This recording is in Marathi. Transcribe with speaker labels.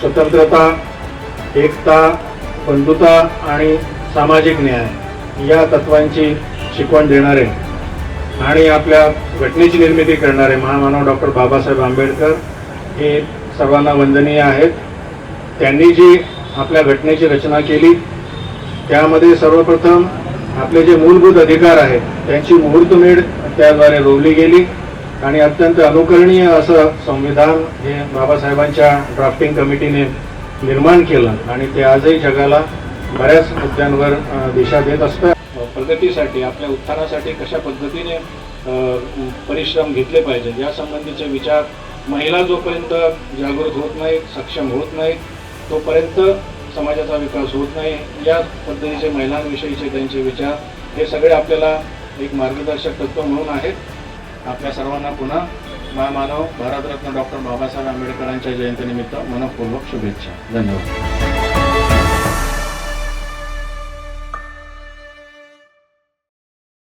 Speaker 1: स्वतंत्रता एकता बंधुता आणि सामाजिक न्याय या तत्वांची शिकवण देणारे आणि आपल्या घटनेची निर्मिती करणारे महामानव डॉक्टर बाबासाहेब आंबेडकर हे सर्वांना वंदनीय आहेत. त्यांनी जी आपल्या घटनेची रचना केली त्यामध्ये सर्वप्रथम आपले जे मूलभूत अधिकार आहेत त्यांची मुहूर्तमेढ त्याद्वारे रोवली गेली. आणि अत्यंत अनुकरणीय असं संविधान हे बाबासाहेबांच्या ड्राफ्टिंग कमिटीने निर्माण केलं. आणि ते आजही जगाला बऱ्याच मुद्द्यांवर दिशा देत असतं. प्रगतीसाठी आपल्या उत्थानासाठी कशा पद्धतीने परिश्रम घेतले पाहिजे या संबंधीचे विचार महिला जोपर्यंत जागृत होत नाहीत सक्षम होत नाहीत तोपर्यंत समाजाचा विकास होत नाही. या पद्धतीचे महिलांविषयीचे त्यांचे विचार हे सगळे आपल्याला एक मार्गदर्शक तत्व म्हणून आहेत. आपल्या सर्वांना पुन्हा महामानव भारतरत्न डॉक्टर बाबासाहेब आंबेडकरांच्या जयंतीनिमित्त मनपूर्वक शुभेच्छा. धन्यवाद.